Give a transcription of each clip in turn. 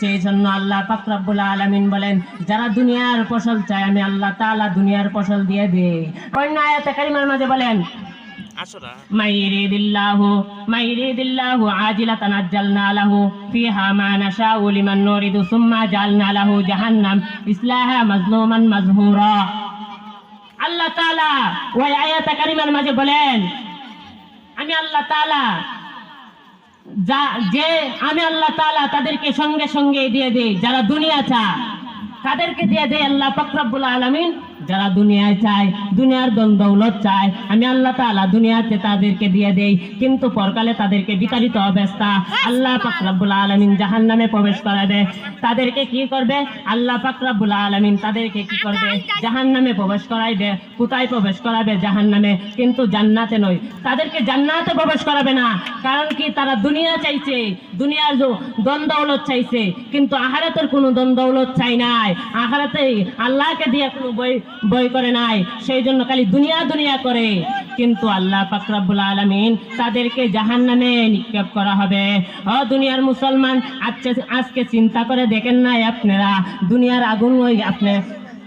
সেই জন্য আল্লাহ পাকরাবুল আলমিন বলেন যারা দুনিয়ার ফসল চায় আমি আল্লাহ তালা দুনিয়ার ফসল দিয়ে দেই। অন্য মাঝে বলেন মাঝে বলেন আমি আল্লাহ তালা যা, যে আমি আল্লাহ তালা তাদেরকে সঙ্গে সঙ্গে দিয়ে দেই, যারা দুনিয়া চা তাদেরকে দিয়ে দেয় আল্লাহ পাকরাবুল আলমিন। যারা দুনিয়ায় চায়, দুনিয়ার দন দৌলত চায়, আমি আল্লাহ তাআলা দুনিয়াতে তাদেরকে দিয়ে দেই, কিন্তু পরকালে তাদেরকে বিতাড়িত অবস্থা। আল্লাহ পাকরাবুল আলমিন জাহান নামে প্রবেশ করাবে তাদেরকে কি করবে? আল্লাহ পাকরাবুল আলমিন তাদেরকে কি করবে? জাহান নামে প্রবেশ করাইবে কোথায় প্রবেশ করাবে? জাহান নামে কিন্তু জান্নাতে নয়। তাদেরকে জান্নাতে প্রবেশ করাবে না। কারণ কি? তারা দুনিয়া চাইছে। দুনিয়ার দন দৌলত চাইছে। কিন্তু আহারাতের কোনো দন দৌলত চাই নাই। আহারাতে আল্লাহকে দিয়ে কোনো বই বই করে নাই। সেই জন্য খালি দুনিয়া দুনিয়া করে। কিন্তু আল্লাহ পাকরাবুল আলমিন তাদেরকে জাহান নামে নিক্ষেপ করা হবে। ও দুনিয়ার মুসলমান, আজকে আজকে চিন্তা করে দেখেন নাই আপনারা? দুনিয়ার আগুন ওই আপনি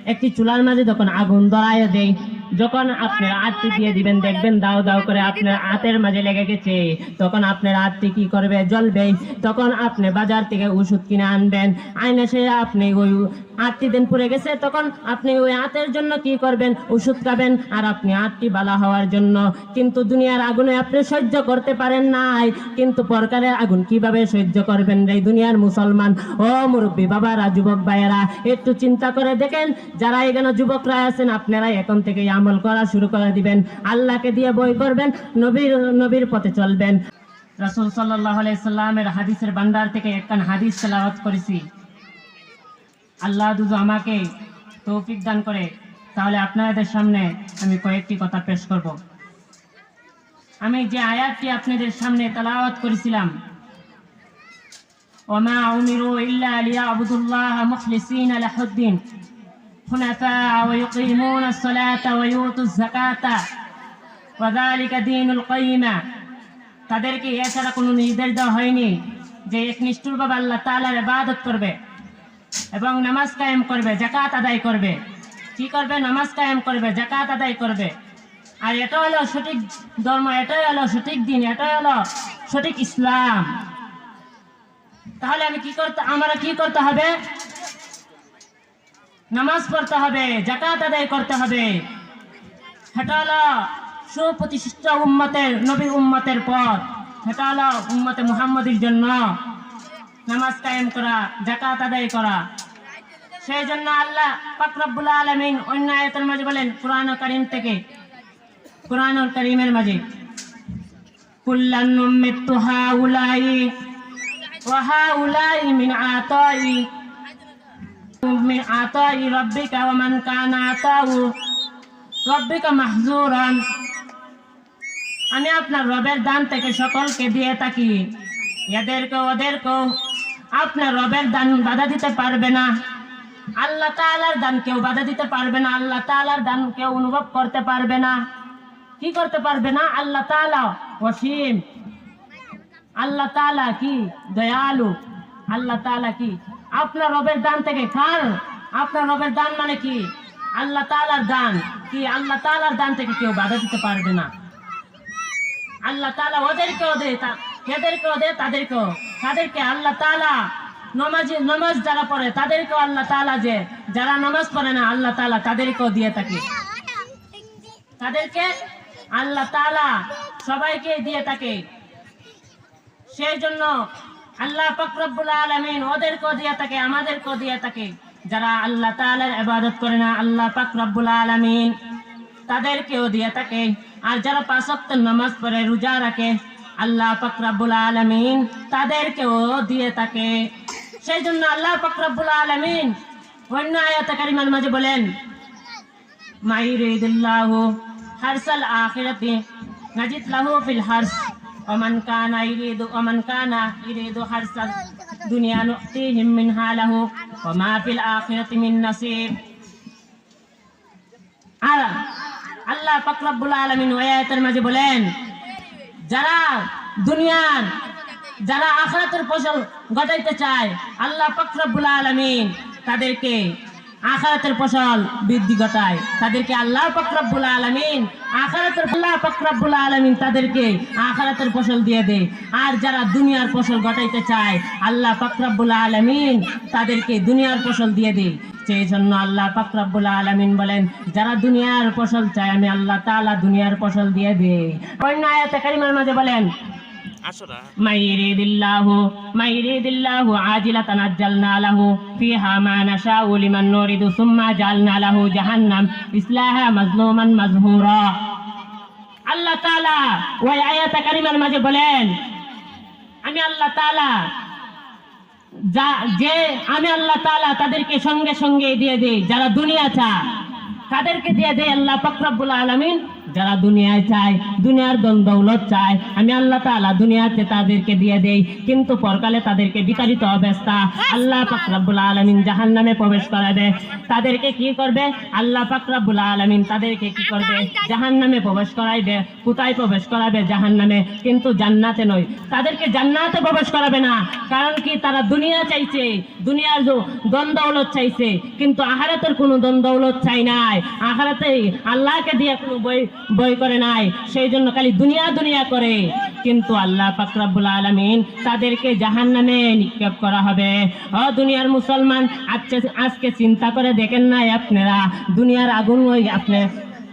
একটি চুলার মাঝে যখন আগুন ধরায় দেয় যখন আপনার আটটি দিয়ে দিবেন, দেখবেন দাও দাও করে আপনার হাতের মাঝে লেগে গেছে। তখন আপনার হাতটি কি করবে? জ্বলবে। তখন আপনি বাজার থেকে ওষুধ কিনে আনবেন। আইনে সে আপনি ওই আটটি দিন পরে গেছে। তখন আপনি ওই হাতের জন্য কি করবেন? ওষুধ খাবেন আর আপনি আটটি বালা হওয়ার জন্য। কিন্তু দুনিয়ার আগুনে আপনি সহ্য করতে পারেন নাই। কিন্তু পরকারের আগুন কীভাবে সহ্য করবেন রে দুনিয়ার মুসলমান? ও মুরব্বী বাবারা, যুবক ভাইয়েরা, একটু চিন্তা করে দেখেন। যারা এখানে যুবকরা আছেন, আপনারা এখন থেকে আমল করা শুরু করে দিবেন। আল্লাহকে দিয়ে বই করবেন নবীর নবীর পথে চলবেন। রাসূল আলাইহি সাল্লামের হাদিসের ভান্ডার থেকে একখান হাদিস তেলাওয়াত করেছি। আল্লাহ দুজো আমাকে তৌফিক দান করে, তাহলে আপনাদের সামনে আমি কয়েকটি কথা পেশ করব। আমি যে আয়াতটি আপনাদের সামনে তেলাওয়াত করেছিলাম ওমা উমিরু ইল্লা লিয়াবুদুল্লাহ মুখলিসিনা লাহুদ্দিন حنفاء ويقيمون الصلاة ويؤتوا الزكاة وذلك دين القيمة তাদেরকে এছাড়া কোনো নির্দেশ দেওয়া হয়নি যে এক নিষ্ঠুরভাবে আল্লাহ তাআলার ইবাদত করবে এবং নামাজ কায়েম করবে জাকাত আদায় করবে কি করবে নামাজ কায়েম করবে জাকাত আদায় করবে আর এটা হলো সঠিক ধর্ম এটাই হলো সঠিক দিন এটাই হলো সঠিক ইসলাম তাহলে আমি কি করতে আমরা কি করতে হবে নামাজ পড়তে হবে জাকাত আদায় করতে হবে। সেটা হলো সুপ্রতিষ্ঠিত উম্মতের, নবী উম্মতের পথ। সেটা হলো উম্মতে মুহাম্মদের জন্য নামাজ কায়েম করা জাকাত আদায় করা। সেই জন্য আল্লাহ পাকরবুল আলমিন অন্য আয়তের মাঝে বলেন কোরআন করিম থেকে কোরআন করিমের মাঝে, কুল্লান মৃত্যু হা উলাই ওহা উলাই মিন আতাই। من عطاء ربك ومن كان عطاء ربك محظورا আমি আপনার রবের দান থেকে সকলকে দিয়ে থাকি এদেরকে ওদেরকেও আপনার রবের দান বাধা দিতে পারবে না আল্লাহ তাআলার দান কেউ বাধা দিতে পারবে না আল্লাহ তাআলার দান কেউ অনুভব করতে পারবে না কি করতে পারবে না আল্লাহ তাআলা অসীম আল্লাহ তাআলা কি দয়ালু আল্লাহ তাআলা কি আপনার রবের দান থেকে কার? আপনার রবের দান মানে কি? আল্লাহ তাআলার দান। কি আল্লাহ তাআলার দান থেকে কেউ বাধা দিতে পারবে না। আল্লাহ তাআলা ওদেরকেও দেয় তা- এদেরকেও দেয় তাদেরকেও। তাদেরকে আল্লাহ তাআলা নমাজ নমাজ যারা পড়ে, তাদেরকেও আল্লাহ তাআলা যে যারা নামাজ পড়ে না, আল্লাহ তালা তাদেরকেও দিয়ে থাকে। তাদেরকে আল্লাহ তাআলা সবাইকে দিয়ে থাকে। সেই জন্য আল্লাহ ফকরবুল আলমিন ওদেরকেও দিয়ে থাকে, আমাদেরকেও দিয়ে থাকে। যারা আল্লাহ তালের আবাদত করে না, আল্লাহ ফকরবুল আলমিন তাদেরকেও দিয়ে থাকে। আর যারা পাঁচক্ত নামাজ পড়ে, রোজা রাখে, আল্লাহ ফকরবুল আলমিন তাদেরকেও দিয়ে থাকে। সেই জন্য আল্লাহ ফকরবুল আলমিন অন্য আয়াত কারিমার মাঝে বলেন মাইরুদ্দাহ হারসাল আখিরাতি নাজিদ লাহু ফিল হারস। ومن كان يريد ومن كان يريد حرس الدنيا نؤتيهم منها له وما في الآخرة من نصيب আর আল্লাহ পাকরাবুল আলমিন ওয়াতের মাঝে বলেন যারা দুনিয়ার যারা আখরাতের ফসল ঘটাইতে চায় আল্লাহ ফকরাবুল আলমিন তাদেরকে আখারাতের ফসল বৃদ্ধি ঘটায়। তাদেরকে আল্লাহ ফকরাবুল আলমিন, আখারাতের আল্লাহ ফকরাবুল আলমিন তাদেরকে আখারাতের ফসল দিয়ে দেয়। আর যারা দুনিয়ার ফসল ঘটাইতে চায়, আল্লাহ ফকরাবুল আলমিন তাদেরকে দুনিয়ার ফসল দিয়ে দেয়। সেই জন্য আল্লাহ ফকরাবুল আলমিন বলেন, যারা দুনিয়ার ফসল চায়, আমি আল্লাহ তালা দুনিয়ার ফসল দিয়ে দেই। অন্য আয়াতে কারিমার মাঝে বলেন আল্লাহ ওই বলেন, আমি আল্লাহ যা, যে, আমি আল্লাহ তাদেরকে সঙ্গে সঙ্গে দিয়ে দে যারা দুনিয়া চা তাদেরকে দিয়ে দেয় আল্লাহ ফক্রবুল আলমিন। যারা দুনিয়ায় চায়, দুনিয়ার দন দৌলত চায়, আমি আল্লাহ তাআলা দুনিয়াতে তাদেরকে দিয়ে দেই, কিন্তু পরকালে তাদেরকে বিতাড়িত অবস্থা। আল্লাহ ফকরাবুল আলমিন জাহান নামে প্রবেশ করাবে তাদেরকে কি করবে? আল্লাহ ফকরাবুল আলমিন তাদেরকে কি করবে? জাহান নামে প্রবেশ করাইবে কোথায় প্রবেশ করাবে? জাহান নামে কিন্তু জান্নাতে নয়। তাদেরকে জান্নাতে প্রবেশ করাবে না। কারণ কি? তারা দুনিয়া চাইছে। দুনিয়ার যে দ্বন্দ্বলত চাইছে। কিন্তু আহারাতের কোনো দ্বন্দ্বলত চাই নাই। আহারাতে আল্লাহকে দিয়ে কোনো বই বই করে নাই। সেই জন্য খালি দুনিয়া দুনিয়া করে। কিন্তু আল্লাহ ফাকরাবুল আলমিন তাদেরকে জাহান নামে নিক্ষেপ করা হবে। ও দুনিয়ার মুসলমান, আজকে আজকে চিন্তা করে দেখেন নাই আপনারা? দুনিয়ার আগুন ওই আপনি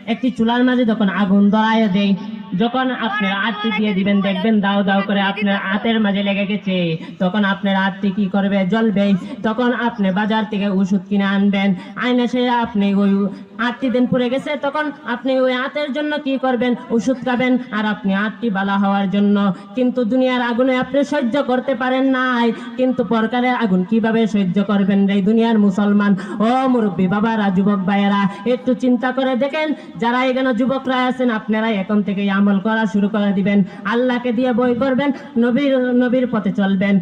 একটি চুলার মাঝে যখন আগুন ধরায় দেয় যখন আপনার আটটি দিয়ে দিবেন, দেখবেন দাও দাও করে আপনার হাতের মাঝে লেগে গেছে। তখন আপনার আটটি কি করবে? জ্বলবে। তখন আপনি বাজার থেকে ওষুধ কিনে আনবেন। আইনে সে আপনি ওই আটটি দিন পড়ে গেছে। তখন আপনি ওই হাতের জন্য কি করবেন? ওষুধ খাবেন আর আপনি আটটি বালা হওয়ার জন্য। কিন্তু দুনিয়ার আগুনে আপনি সহ্য করতে পারেন নাই। কিন্তু পরকারের আগুন কীভাবে সহ্য করবেন রে দুনিয়ার মুসলমান? ও মুরব্বী বাবারা, যুবক ভাইয়েরা, একটু চিন্তা করে দেখেন। যারা এখানে যুবকরা আছেন আপনারা এখন থেকে আমল করা শুরু করে দিবেন। আল্লাহকে দিয়ে বই করবেন নবীর নবীর পথে চলবেন।